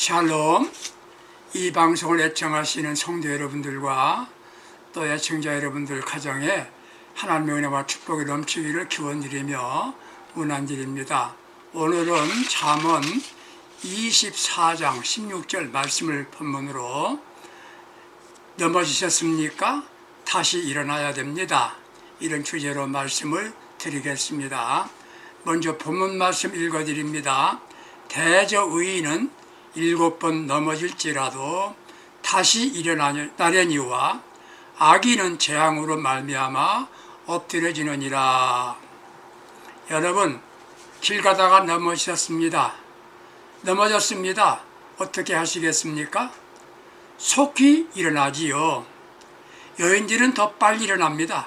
샬롬 이 방송을 애청하시는 성도 여러분들과 또 애청자 여러분들 가정에 하나님의 은혜와 축복이 넘치기를 기원드리며 문안드립니다. 오늘은 잠언 24장 16절 말씀을 본문으로 넘어지셨습니까? 다시 일어나야 됩니다. 이런 주제로 말씀을 드리겠습니다. 먼저 본문 말씀 읽어드립니다. 대저 의인은 일곱 번 넘어질지라도 다시 일어나려니와 악인은 재앙으로 말미암아 엎드려지느니라. 여러분 길 가다가 넘어지셨습니다. 넘어졌습니다. 어떻게 하시겠습니까? 속히 일어나지요. 여인들은 더 빨리 일어납니다.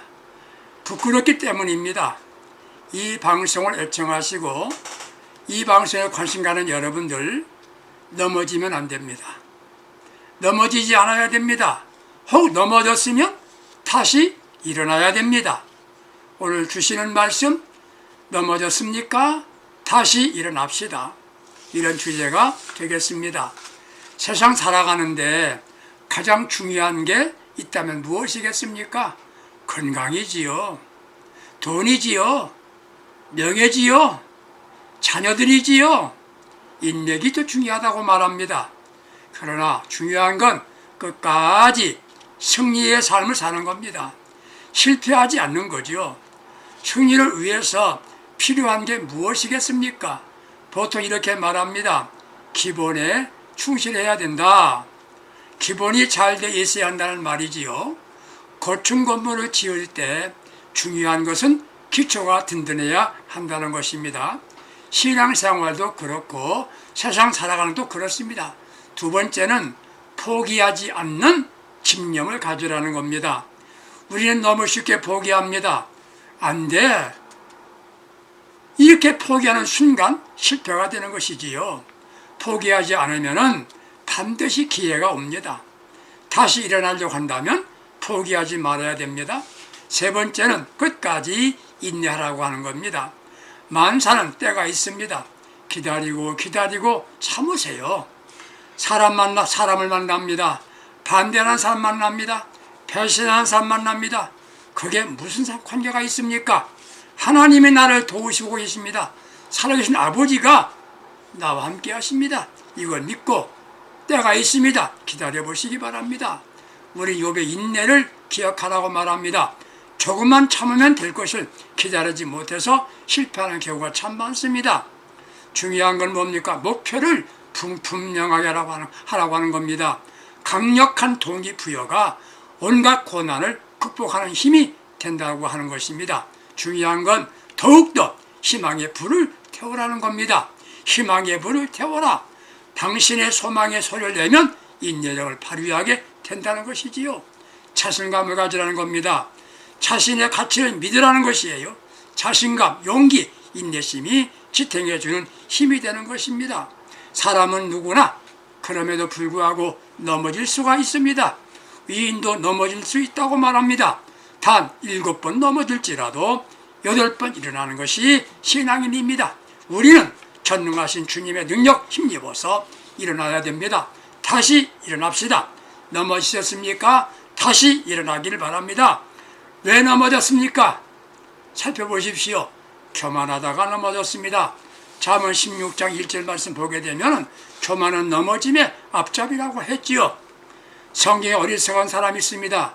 부끄럽기 때문입니다. 이 방송을 애청하시고 이 방송에 관심 가는 여러분들 넘어지면 안 됩니다. 넘어지지 않아야 됩니다. 혹 넘어졌으면 다시 일어나야 됩니다. 오늘 주시는 말씀 넘어졌습니까? 다시 일어납시다. 이런 주제가 되겠습니다. 세상 살아가는데 가장 중요한 게 있다면 무엇이겠습니까? 건강이지요. 돈이지요. 명예지요. 자녀들이지요. 인맥이 더 중요하다고 말합니다. 그러나 중요한 건 끝까지 승리의 삶을 사는 겁니다. 실패하지 않는 거죠. 승리를 위해서 필요한 게 무엇이겠습니까? 보통 이렇게 말합니다. 기본에 충실해야 된다. 기본이 잘 돼 있어야 한다는 말이지요. 고층 건물을 지을 때 중요한 것은 기초가 든든해야 한다는 것입니다. 신앙생활도 그렇고 세상 살아가는 것도 그렇습니다. 두 번째는 포기하지 않는 집념을 가지라는 겁니다. 우리는 너무 쉽게 포기합니다. 안 돼. 이렇게 포기하는 순간 실패가 되는 것이지요. 포기하지 않으면 반드시 기회가 옵니다. 다시 일어나려고 한다면 포기하지 말아야 됩니다. 세 번째는 끝까지 인내하라고 하는 겁니다. 만사는 때가 있습니다. 기다리고 기다리고 참으세요. 사람 만나 사람을 만납니다. 반대하는 사람 만납니다. 배신하는 사람 만납니다. 그게 무슨 관계가 있습니까? 하나님이 나를 도우시고 계십니다. 살아계신 아버지가 나와 함께 하십니다. 이걸 믿고 때가 있습니다. 기다려 보시기 바랍니다. 우리 욥의 인내를 기억하라고 말합니다. 조금만 참으면 될 것을 기다리지 못해서 실패하는 경우가 참 많습니다. 중요한 건 뭡니까? 목표를 분분명하게 하라고 하는 겁니다. 강력한 동기부여가 온갖 고난을 극복하는 힘이 된다고 하는 것입니다. 중요한 건 더욱더 희망의 불을 태우라는 겁니다. 희망의 불을 태워라. 당신의 소망의 소리를 내면 인내력을 발휘하게 된다는 것이지요. 자신감을 가지라는 겁니다. 자신의 가치를 믿으라는 것이에요. 자신감, 용기, 인내심이 지탱해주는 힘이 되는 것입니다. 사람은 누구나 그럼에도 불구하고 넘어질 수가 있습니다. 위인도 넘어질 수 있다고 말합니다. 단 일곱 번 넘어질지라도 여덟 번 일어나는 것이 신앙인입니다. 우리는 전능하신 주님의 능력 힘입어서 일어나야 됩니다. 다시 일어납시다. 넘어지셨습니까? 다시 일어나기를 바랍니다. 왜 넘어졌습니까? 살펴보십시오. 교만하다가 넘어졌습니다. 잠언 16장 1절 말씀 보게 되면 교만은 넘어짐의 앞잡이라고 했지요. 성경에 어리석은 사람이 있습니다.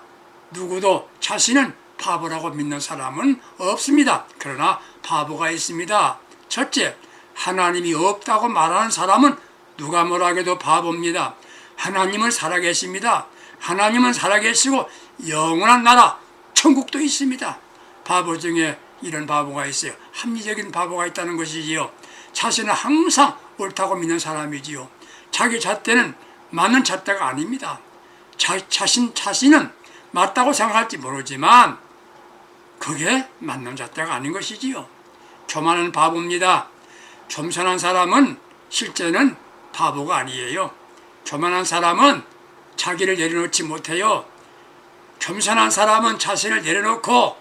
누구도 자신은 바보라고 믿는 사람은 없습니다. 그러나 바보가 있습니다. 첫째, 하나님이 없다고 말하는 사람은 누가 뭐라해도 바보입니다. 하나님은 살아계십니다. 하나님은 살아계시고 영원한 나라, 천국도 있습니다. 바보 중에 이런 바보가 있어요. 합리적인 바보가 있다는 것이지요. 자신은 항상 옳다고 믿는 사람이지요. 자기 잣대는 맞는 잣대가 아닙니다. 자, 자신, 자신은 맞다고 생각할지 모르지만 그게 맞는 잣대가 아닌 것이지요. 교만은 바보입니다. 겸손한 사람은 실제는 바보가 아니에요. 교만한 사람은 자기를 내려놓지 못해요. 겸손한 사람은 자신을 내려놓고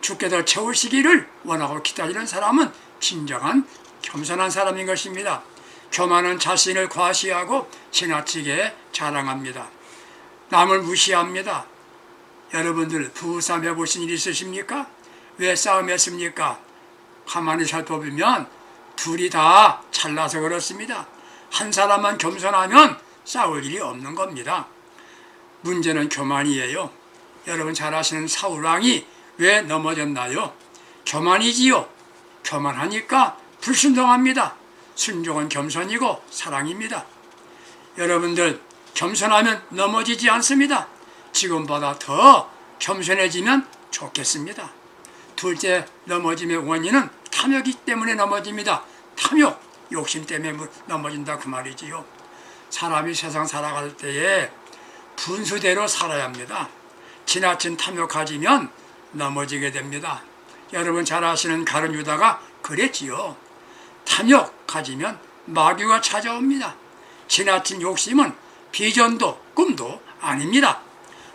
주께서 채우시기를 원하고 기다리는 사람은 진정한 겸손한 사람인 것입니다. 교만은 자신을 과시하고 지나치게 자랑합니다. 남을 무시합니다. 여러분들 부부싸움 해보신 일 있으십니까? 왜 싸움했습니까? 가만히 살펴보면 둘이 다 잘나서 그렇습니다. 한 사람만 겸손하면 싸울 일이 없는 겁니다. 문제는 교만이에요. 여러분 잘 아시는 사울왕이 왜 넘어졌나요? 교만이지요. 교만하니까 불순종합니다. 순종은 겸손이고 사랑입니다. 여러분들 겸손하면 넘어지지 않습니다. 지금보다 더 겸손해지면 좋겠습니다. 둘째 넘어짐의 원인은 탐욕이 때문에 넘어집니다. 탐욕, 욕심 때문에 뭐 넘어진다 그 말이지요. 사람이 세상 살아갈 때에 분수대로 살아야 합니다. 지나친 탐욕 가지면 넘어지게 됩니다. 여러분 잘 아시는 가룟 유다가 그랬지요. 탐욕 가지면 마귀가 찾아옵니다. 지나친 욕심은 비전도 꿈도 아닙니다.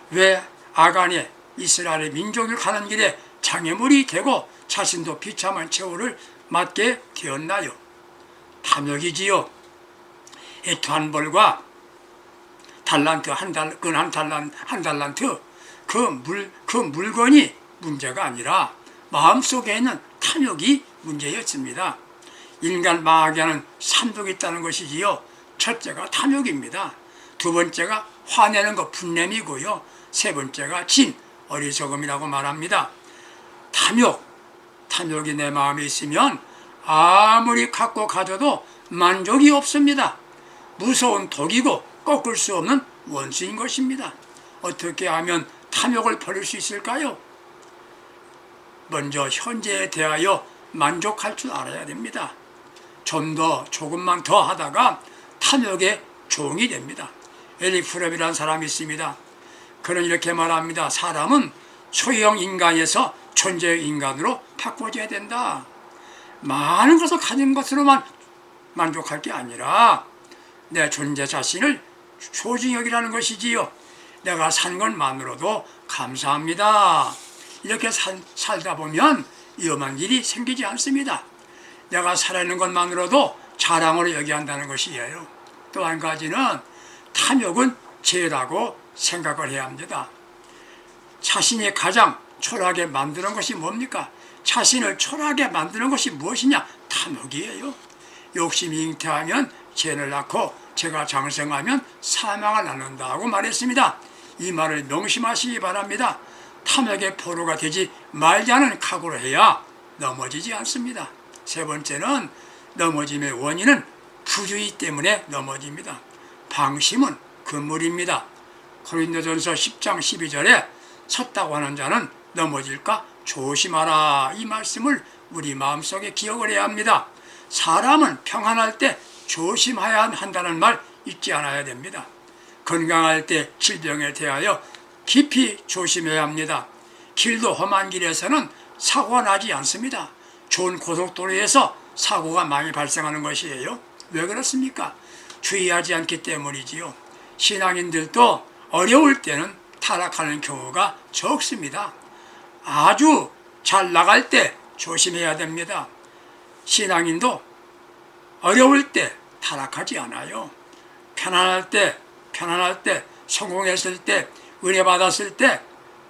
왜 아간의 이스라엘의 민족을 가는 길에 장애물이 되고 자신도 비참한 최후를 맞게 되었나요? 탐욕이지요. 이 단벌과 달란트 한 달, 근 한 달란, 한 달란트 그 물, 그 물건이 문제가 아니라 마음속에 있는 탐욕이 문제였습니다. 인간 마귀에는 삼독이 있다는 것이지요. 첫째가 탐욕입니다. 두 번째가 화내는 것 분냄이고요. 세 번째가 진, 어리석음이라고 말합니다. 탐욕, 탐욕이 내 마음에 있으면 아무리 갖고 가져도 만족이 없습니다. 무서운 독이고 꺾을 수 없는 원수인 것입니다. 어떻게 하면 탐욕을 버릴 수 있을까요? 먼저 현재에 대하여 만족할 줄 알아야 됩니다. 좀 더 조금만 더 하다가 탐욕의 종이 됩니다. 에릭 프렘이라는 사람이 있습니다. 그는 이렇게 말합니다. 사람은 소형 인간에서 존재 인간으로 바꿔줘야 된다. 많은 것을 가진 것으로만 만족할 게 아니라 내 존재 자신을 소중히 여기라는 것이지요. 내가 산 것만으로도 감사합니다. 이렇게 살, 살다 보면 위험한 일이 생기지 않습니다. 내가 살아있는 것만으로도 자랑으로 여겨야 한다는 것이에요. 또 한 가지는 탐욕은 죄라고 생각을 해야 합니다. 자신이 가장 초라하게 만드는 것이 뭡니까? 자신을 초라하게 만드는 것이 무엇이냐? 탐욕이에요. 욕심이 잉태하면 죄를 낳고 죄가 장성하면 사망을 낳는다고 말했습니다. 이 말을 명심하시기 바랍니다. 탐욕의 포로가 되지 말자는 각오를 해야 넘어지지 않습니다. 세 번째는 넘어짐의 원인은 부주의 때문에 넘어집니다. 방심은 금물입니다. 고린도전서 10장 12절에 섰다고 하는 자는 넘어질까 조심하라 이 말씀을 우리 마음속에 기억을 해야 합니다. 사람은 평안할 때 조심해야 한다는 말 잊지 않아야 됩니다. 건강할 때 질병에 대하여 깊이 조심해야 합니다. 길도 험한 길에서는 사고가 나지 않습니다. 좋은 고속도로에서 사고가 많이 발생하는 것이에요. 왜 그렇습니까? 주의하지 않기 때문이지요. 신앙인들도 어려울 때는 타락하는 경우가 적습니다. 아주 잘 나갈 때 조심해야 됩니다. 신앙인도 어려울 때 타락하지 않아요. 편안할 때, 편안할 때, 성공했을 때, 은혜 받았을 때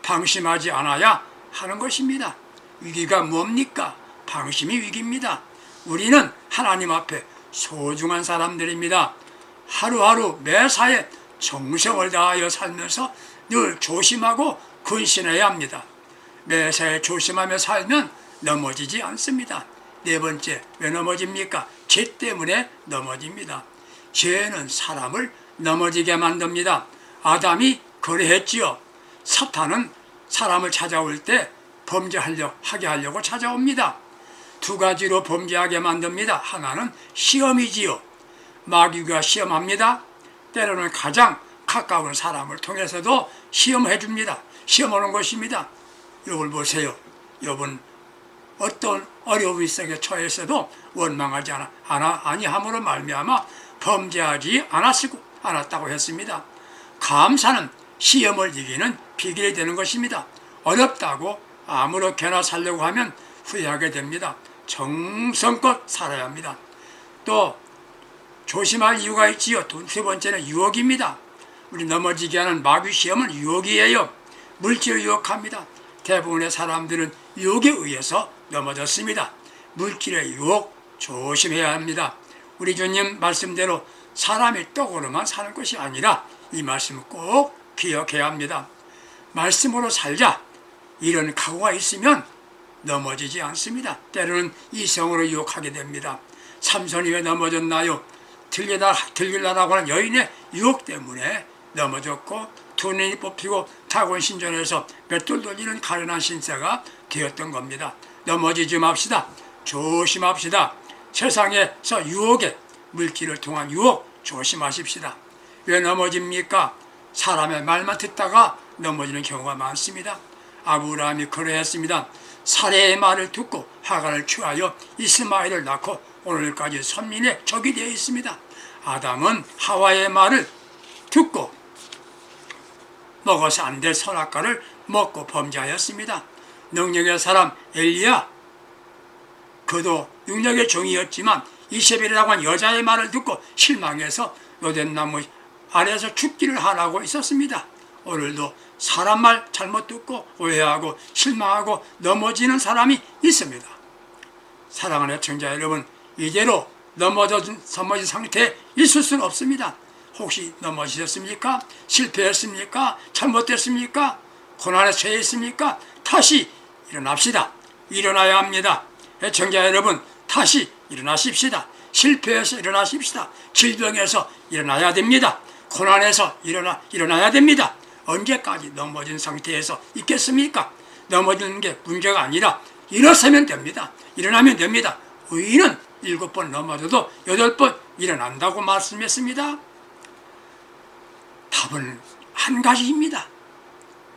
방심하지 않아야 하는 것입니다. 위기가 뭡니까? 방심이 위기입니다. 우리는 하나님 앞에 소중한 사람들입니다. 하루하루 매사에 정성을 다하여 살면서 늘 조심하고 근신해야 합니다. 매사에 조심하며 살면 넘어지지 않습니다. 네 번째, 왜 넘어집니까? 죄 때문에 넘어집니다. 죄는 사람을 넘어지게 만듭니다. 아담이 그래했지요. 사탄은 사람을 찾아올 때 범죄하려 하게 하려고 찾아옵니다. 두 가지로 범죄하게 만듭니다. 하나는 시험이지요. 마귀가 시험합니다. 때로는 가장 가까운 사람을 통해서도 시험해 줍니다. 시험하는 것입니다. 이걸 보세요. 여러분 어떤 어려움이 속에 처했어도 원망하지 않아, 않아 아니함으로 말미암아 범죄하지 않았고 않았다고 했습니다. 감사는 시험을 이기는 비결이 되는 것입니다. 어렵다고 아무렇게나 살려고 하면 후회하게 됩니다. 정성껏 살아야 합니다. 또 조심할 이유가 있지요. 두 번째는 유혹입니다. 우리 넘어지게 하는 마귀 시험은 유혹이에요. 물질을 유혹합니다. 대부분의 사람들은 유혹에 의해서 넘어졌습니다. 물질의 유혹 조심해야 합니다. 우리 주님 말씀대로 사람이 떡으로만 사는 것이 아니라 이 말씀을 꼭 기억해야 합니다. 말씀으로 살자. 이런 각오가 있으면 넘어지지 않습니다. 때로는 이성으로 유혹하게 됩니다. 삼손이 왜 넘어졌나요? 들리다, 들리려고 하는 여인의 유혹 때문에 넘어졌고 두 눈이 뽑히고 타곤 신전에서 맷돌 돌리는 가련한 신세가 되었던 겁니다. 넘어지지 맙시다. 조심합시다. 세상에서 유혹에 물질을 통한 유혹 조심하십시다. 왜 넘어집니까? 사람의 말만 듣다가 넘어지는 경우가 많습니다. 아브라함이 그러했습니다. 사례의 말을 듣고 하간을 취하여 이스마엘을 낳고 오늘까지 선민의 적이 되어 있습니다. 아담은 하와의 말을 듣고 먹어서 안 될 선악과를 먹고 범죄하였습니다. 능력의 사람 엘리야 그도 능력의 종이었지만 이세벨이라고 한 여자의 말을 듣고 실망해서 요된나무 아래에서 죽기를 하라고 있었습니다. 오늘도 사람 말 잘못 듣고 오해하고 실망하고 넘어지는 사람이 있습니다. 사랑하는 청자 여러분, 이대로 넘어진, 상태에 있을 수는 없습니다. 혹시 넘어지셨습니까? 실패했습니까? 잘못됐습니까? 고난에 처했습니까? 다시 일어납시다. 일어나야 합니다. 애청자 여러분, 다시 일어나십시다. 실패해서 일어나십시다. 질병에서 일어나야 됩니다. 고난에서 일어나, 일어나야 됩니다. 언제까지 넘어진 상태에서 있겠습니까? 넘어지는 게 문제가 아니라 일어서면 됩니다. 일어나면 됩니다. 의인은 일곱 번 넘어져도 여덟 번 일어난다고 말씀했습니다. 답은 한 가지입니다.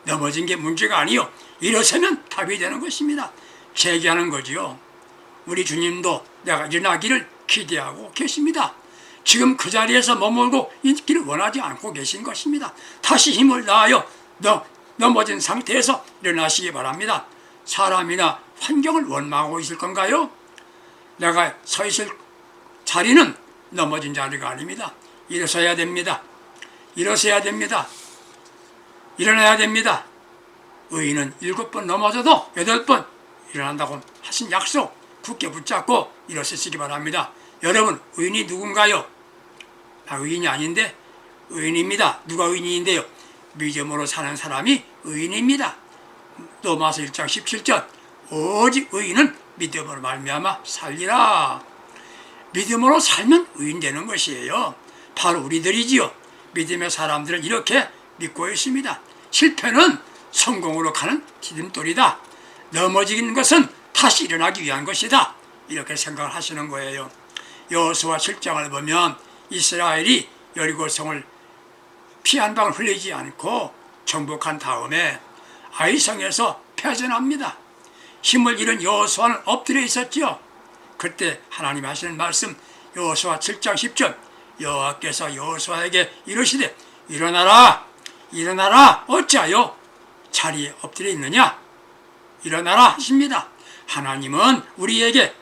넘어진 게 문제가 아니요. 일어서면 답이 되는 것입니다. 제기하는 거지요. 우리 주님도 내가 일어나기를 기대하고 계십니다. 지금 그 자리에서 머물고 있기를 원하지 않고 계신 것입니다. 다시 힘을 다하여 너, 넘어진 상태에서 일어나시기 바랍니다. 사람이나 환경을 원망하고 있을 건가요? 내가 서 있을 자리는 넘어진 자리가 아닙니다. 일어서야 됩니다. 일어서야 됩니다. 일어나야 됩니다. 의인은 일곱 번 넘어져도 여덟 번 일어난다고 하신 약속 굳게 붙잡고 일어서시기 바랍니다. 여러분 의인이 누군가요? 나 의인이 아닌데 의인입니다. 누가 의인인데요? 믿음으로 사는 사람이 의인입니다. 로마서 1장 17절 오직 의인은 믿음으로 말미암아 살리라. 믿음으로 살면 의인 되는 것이에요. 바로 우리들이지요. 믿음의 사람들은 이렇게 믿고 있습니다. 실패는 성공으로 가는 디딤돌이다. 넘어지는 것은 다시 일어나기 위한 것이다. 이렇게 생각을 하시는 거예요. 여호수아 7장을 보면 이스라엘이 여리고성을 피 한 방울 흘리지 않고 정복한 다음에 아이성에서 패전합니다. 힘을 잃은 여호수아는 엎드려 있었지요. 그때 하나님 하시는 말씀 여호수아 7장 10절 여호와께서 여호수아에게 이르시되 일어나라 일어나라 어찌하여 자리에 엎드려 있느냐 일어나라 하십니다. 하나님은 우리에게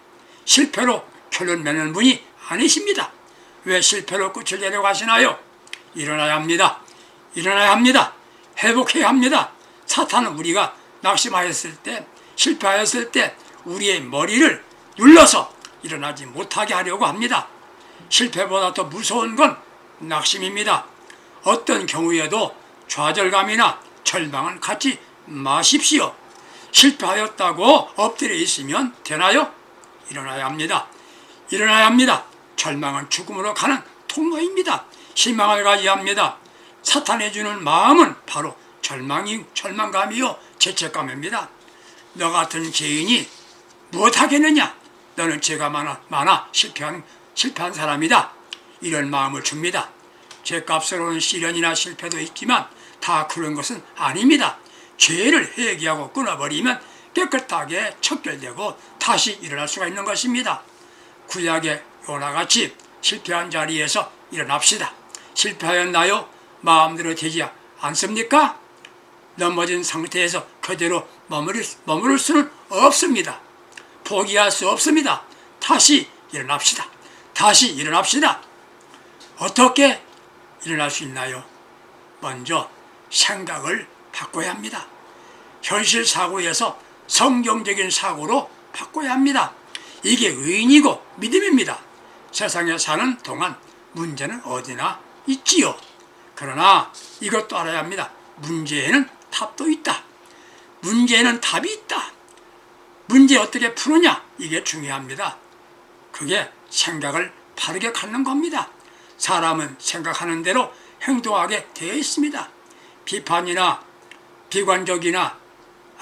실패로 결론 맺는 분이 아니십니다. 왜 실패로 끝을 내려고 하시나요? 일어나야 합니다. 일어나야 합니다. 회복해야 합니다. 사탄은 우리가 낙심하였을 때, 실패하였을 때 우리의 머리를 눌러서 일어나지 못하게 하려고 합니다. 실패보다 더 무서운 건 낙심입니다. 어떤 경우에도 좌절감이나 절망은 갖지 마십시오. 실패하였다고 엎드려 있으면 되나요? 일어나야 합니다. 일어나야 합니다. 절망은 죽음으로 가는 통로입니다. 희망을 가져야 합니다. 사탄이 주는 마음은 바로 절망이, 절망감이요, 죄책감입니다. 너 같은 죄인이 무엇 하겠느냐? 너는 죄가 많아, 많아 실패한, 실패한 사람이다. 이런 마음을 줍니다. 죄값으로는 시련이나 실패도 있지만 다 그런 것은 아닙니다. 죄를 회개하고 끊어버리면 깨끗하게 척결되고 다시 일어날 수가 있는 것입니다. 구약의 요나같이 실패한 자리에서 일어납시다. 실패하였나요? 마음대로 되지 않습니까? 넘어진 상태에서 그대로 머무를, 머무를 수는 없습니다. 포기할 수 없습니다. 다시 일어납시다. 다시 일어납시다. 어떻게 일어날 수 있나요? 먼저 생각을 바꿔야 합니다. 현실 사고에서 성경적인 사고로 바꿔야 합니다. 이게 의인이고 믿음입니다. 세상에 사는 동안 문제는 어디나 있지요. 그러나 이것도 알아야 합니다. 문제에는 답도 있다. 문제에는 답이 있다. 문제 어떻게 푸느냐? 이게 중요합니다. 그게 생각을 바르게 갖는 겁니다. 사람은 생각하는 대로 행동하게 되어 있습니다. 비판이나 비관적이나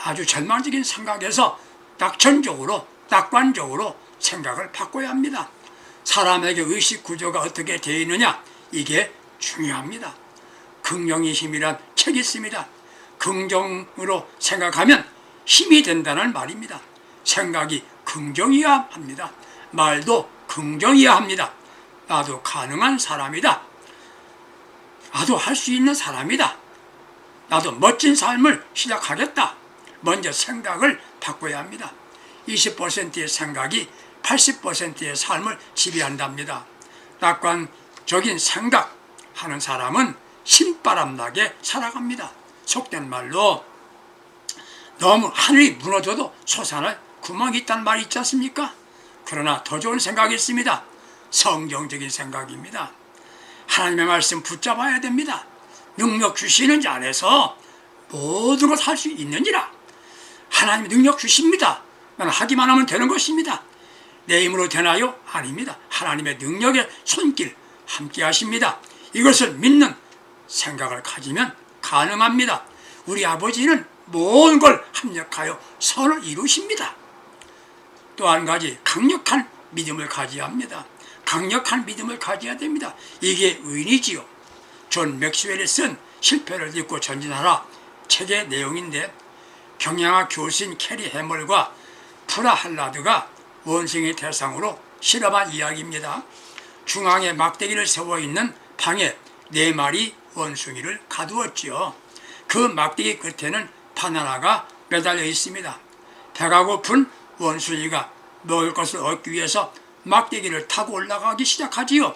아주 절망적인 생각에서 낙천적으로, 낙관적으로 생각을 바꿔야 합니다. 사람에게 의식 구조가 어떻게 되어 있느냐? 이게 중요합니다. 긍정의 힘이란 책이 있습니다. 긍정으로 생각하면 힘이 된다는 말입니다. 생각이 긍정이어야 합니다. 말도 긍정이어야 합니다. 나도 가능한 사람이다. 나도 할 수 있는 사람이다. 나도 멋진 삶을 시작하겠다. 먼저 생각을 바꿔야 합니다. 20%의 생각이 80%의 삶을 지배한답니다. 낙관적인 생각하는 사람은 신바람나게 살아갑니다. 속된 말로 너무 하늘이 무너져도 솟아날 구멍이 있다는 말이 있지 않습니까? 그러나 더 좋은 생각이 있습니다. 성경적인 생각입니다. 하나님의 말씀 붙잡아야 됩니다. 능력 주시는 자 안에서 모든 걸할수 있는지라. 하나님이 능력 주십니다. 하기만 하면 되는 것입니다. 내 힘으로 되나요? 아닙니다. 하나님의 능력의 손길 함께 하십니다. 이것을 믿는 생각을 가지면 가능합니다. 우리 아버지는 모든 걸 합력하여 선을 이루십니다. 또 한 가지 강력한 믿음을 가져야 합니다. 강력한 믿음을 가져야 됩니다. 이게 의인이지요. 존 맥스웰이 쓴 실패를 잊고 전진하라 책의 내용인데 경영학 교수인 캐리 해멀과 프라 할라드가 원숭이 대상으로 실험한 이야기입니다. 중앙에 막대기를 세워 있는 방에 네 마리 원숭이를 가두었지요. 그 막대기 끝에는 바나나가 매달려 있습니다. 배가 고픈 원숭이가 먹을 것을 얻기 위해서 막대기를 타고 올라가기 시작하지요.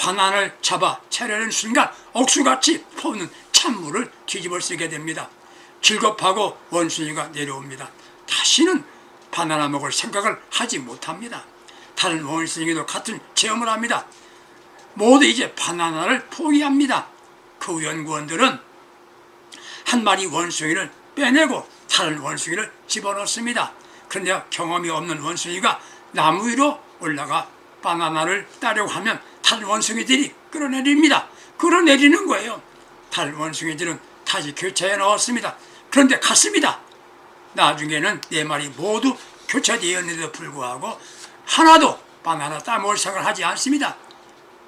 바나나를 잡아 차려는 순간 억수같이 퍼오는 찬물을 뒤집어 쓰게 됩니다. 즐겁하고 원숭이가 내려옵니다. 다시는 바나나 먹을 생각을 하지 못합니다. 다른 원숭이도 같은 체험을 합니다. 모두 이제 바나나를 포기합니다. 그 연구원들은 한 마리 원숭이를 빼내고 다른 원숭이를 집어넣습니다. 그런데 경험이 없는 원숭이가 나무 위로 올라가 바나나를 따려고 하면 다른 원숭이들이 끌어내립니다. 끌어내리는 거예요. 다른 원숭이들은 다시 교차에 넣었습니다. 그런데 갔습니다. 나중에는 네 마리 모두 교차되었는데도 불구하고 하나도 바나나 따먹을 생각을 하지 않습니다.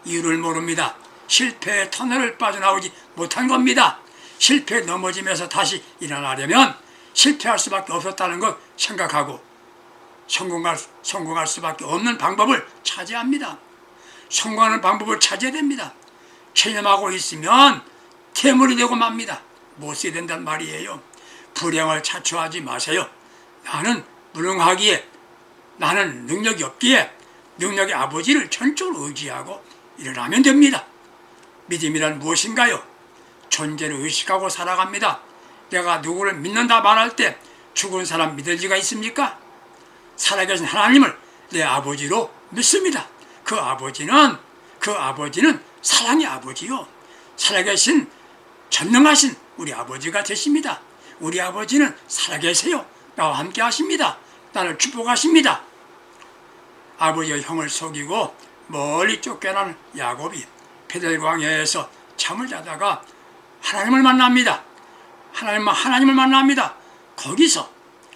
이유를 모릅니다. 실패의 터널을 빠져나오지 못한 겁니다. 실패에 넘어지면서 다시 일어나려면 실패할 수밖에 없었다는 것 생각하고 성공할, 성공할 수밖에 없는 방법을 찾아야 합니다. 성공하는 방법을 찾아야 됩니다. 체념하고 있으면 태물이 되고 맙니다. 못 써야 된단 말이에요. 불행을 자초하지 마세요. 나는 무능하기에 나는 능력이 없기에 능력의 아버지를 전적으로 의지하고 일어나면 됩니다. 믿음이란 무엇인가요? 존재를 의식하고 살아갑니다. 내가 누구를 믿는다 말할 때 죽은 사람 믿을 리가 있습니까? 살아계신 하나님을 내 아버지로 믿습니다. 그 아버지는 그 아버지는 사랑의 아버지요. 살아계신 전능하신 우리 아버지가 되십니다. 우리 아버지는 살아계세요. 나와 함께 하십니다. 나를 축복하십니다. 아버지와 형을 속이고 멀리 쫓겨난 야곱이 베델광야에서 잠을 자다가 하나님을 만납니다. 하나님, 하나님을 만납니다. 거기서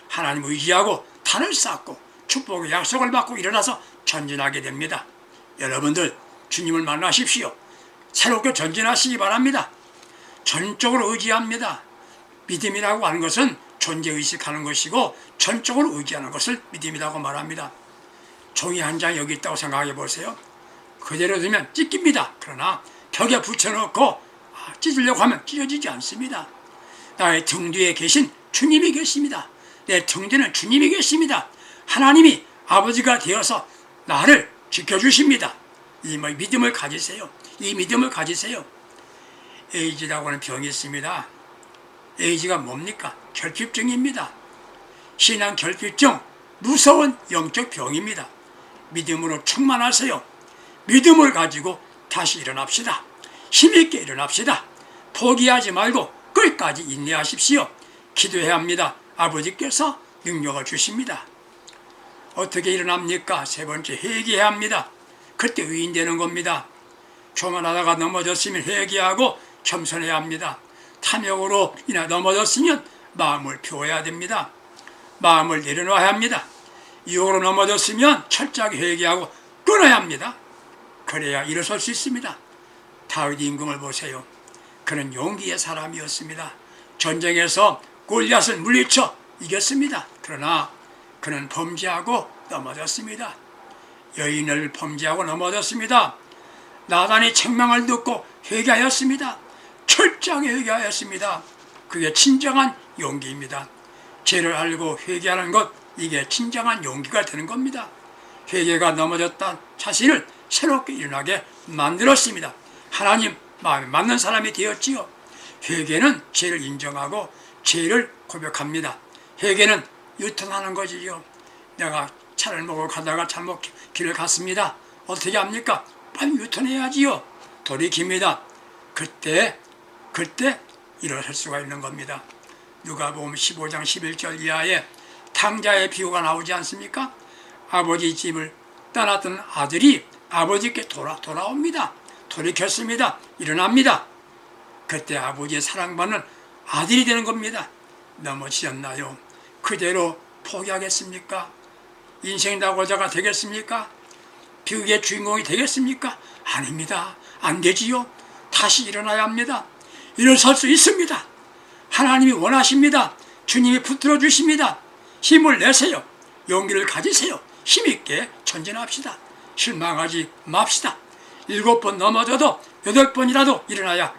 하나님 의지하고 탄을 쌓고 축복의 약속을 받고 일어나서 전진하게 됩니다. 여러분들 주님을 만나십시오. 새롭게 전진하시기 바랍니다. 전적으로 의지합니다. 믿음이라고 하는 것은 존재 의식하는 것이고 전적으로 의지하는 것을 믿음이라고 말합니다. 종이 한 장 여기 있다고 생각해 보세요. 그대로 두면 찢깁니다. 그러나 벽에 붙여놓고 아, 찢으려고 하면 찢어지지 않습니다. 나의 등 뒤에 계신 주님이 계십니다. 내 등 뒤는 주님이 계십니다. 하나님이 아버지가 되어서 나를 지켜주십니다. 이 믿음을 가지세요. 이 믿음을 가지세요. 에이즈라고 하는 병이 있습니다. 에이즈가 뭡니까? 결핍증입니다. 신앙 결핍증, 무서운 영적 병입니다. 믿음으로 충만하세요. 믿음을 가지고 다시 일어납시다. 힘있게 일어납시다. 포기하지 말고 끝까지 인내하십시오. 기도해야 합니다. 아버지께서 능력을 주십니다. 어떻게 일어납니까? 세 번째 회개해야 합니다. 그때 의인 되는 겁니다. 교만하다가 넘어졌으면 회개하고 겸손해야 합니다. 탐욕으로 이나 넘어졌으면 마음을 비워야 됩니다. 마음을 내려놔야 합니다. 유혹으로 넘어졌으면 철저하게 회개하고 끊어야 합니다. 그래야 일어설 수 있습니다. 다윗 임금을 보세요. 그는 용기의 사람이었습니다. 전쟁에서 골리앗을 물리쳐 이겼습니다. 그러나 그는 범죄하고 넘어졌습니다. 여인을 범죄하고 넘어졌습니다. 나단이 책망을 듣고 회개하였습니다. 철저하게 회개하였습니다. 그게 진정한 용기입니다. 죄를 알고 회개하는 것 이게 진정한 용기가 되는 겁니다. 회개가 넘어졌다 자신을 새롭게 일어나게 만들었습니다. 하나님 마음에 맞는 사람이 되었지요. 회개는 죄를 인정하고 죄를 고백합니다. 회개는 유턴하는 것이지요. 내가 차를 먹고 가다가 잘못 길을 갔습니다. 어떻게 합니까? 빨리 유턴해야지요. 돌이킵니다. 그때 그때 일어설 수가 있는 겁니다. 누가 보면 15장 11절 이하에 탕자의 비유가 나오지 않습니까? 아버지 집을 떠났던 아들이 아버지께 돌아, 돌아옵니다. 돌이켰습니다. 일어납니다. 그때 아버지의 사랑받는 아들이 되는 겁니다. 넘어지셨나요? 그대로 포기하겠습니까? 인생 낙오자가 되겠습니까? 비극의 주인공이 되겠습니까? 아닙니다. 안 되지요. 다시 일어나야 합니다. 일어설 수 있습니다. 하나님이 원하십니다. 주님이 붙들어 주십니다. 힘을 내세요. 용기를 가지세요. 힘있게 전진합시다. 실망하지 맙시다. 일곱 번 넘어져도 여덟 번이라도 일어나야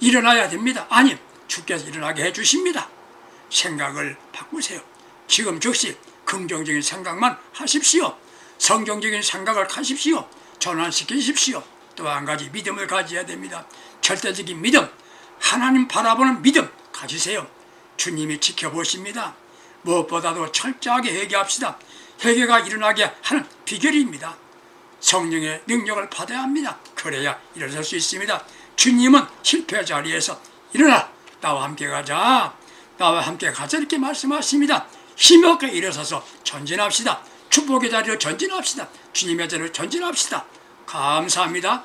일어나야 됩니다. 아니, 주께서 일어나게 해주십니다. 생각을 바꾸세요. 지금 즉시 긍정적인 생각만 하십시오. 성경적인 생각을 하십시오. 전환시키십시오. 또 한 가지 믿음을 가져야 됩니다. 절대적인 믿음, 하나님 바라보는 믿음 가지세요. 주님이 지켜보십니다. 무엇보다도 철저하게 회개합시다. 회개가 일어나게 하는 비결입니다. 성령의 능력을 받아야 합니다. 그래야 일어설 수 있습니다. 주님은 실패 자리에서 일어나 나와 함께 가자. 나와 함께 가자 이렇게 말씀하십니다. 힘있게 일어서서 전진합시다. 축복의 자리로 전진합시다. 주님의 자리로 전진합시다. 감사합니다.